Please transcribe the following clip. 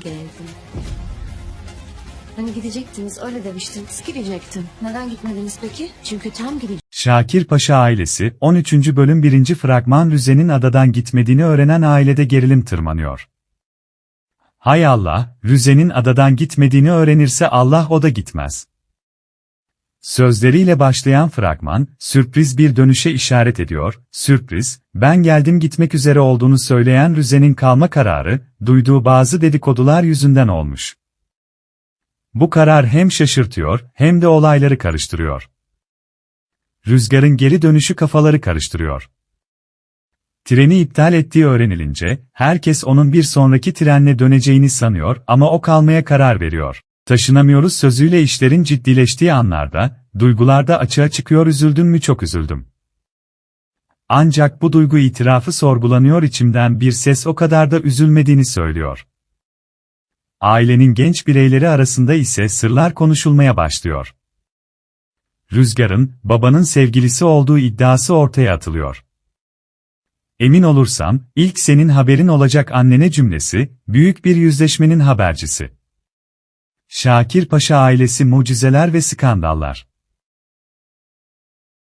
geldim. Hani gidecektiniz öyle demiştiniz gidecektim. Neden gitmediniz peki? Çünkü tam gidecektim. Şakir Paşa ailesi, 13. bölüm 1. fragman Rüze'nin adadan gitmediğini öğrenen ailede gerilim tırmanıyor. Hay Allah, Rüze'nin adadan gitmediğini öğrenirse Allah o da gitmez. Sözleriyle başlayan fragman, sürpriz bir dönüşe işaret ediyor, sürpriz, ben geldim gitmek üzere olduğunu söyleyen Rüze'nin kalma kararı, duyduğu bazı dedikodular yüzünden olmuş. Bu karar hem şaşırtıyor, hem de olayları karıştırıyor. Rüzgarın geri dönüşü kafaları karıştırıyor. Treni iptal ettiği öğrenilince, herkes onun bir sonraki trenle döneceğini sanıyor ama o kalmaya karar veriyor. Taşınamıyoruz sözüyle işlerin ciddileştiği anlarda, duygularda açığa çıkıyor üzüldüm mü çok üzüldüm. Ancak bu duygu itirafı sorgulanıyor içimden bir ses o kadar da üzülmediğini söylüyor. Ailenin genç bireyleri arasında ise sırlar konuşulmaya başlıyor. Rüzgar'ın, babanın sevgilisi olduğu iddiası ortaya atılıyor. Emin olursam, ilk senin haberin olacak annene cümlesi, büyük bir yüzleşmenin habercisi. Şakir Paşa ailesi mucizeler ve skandallar.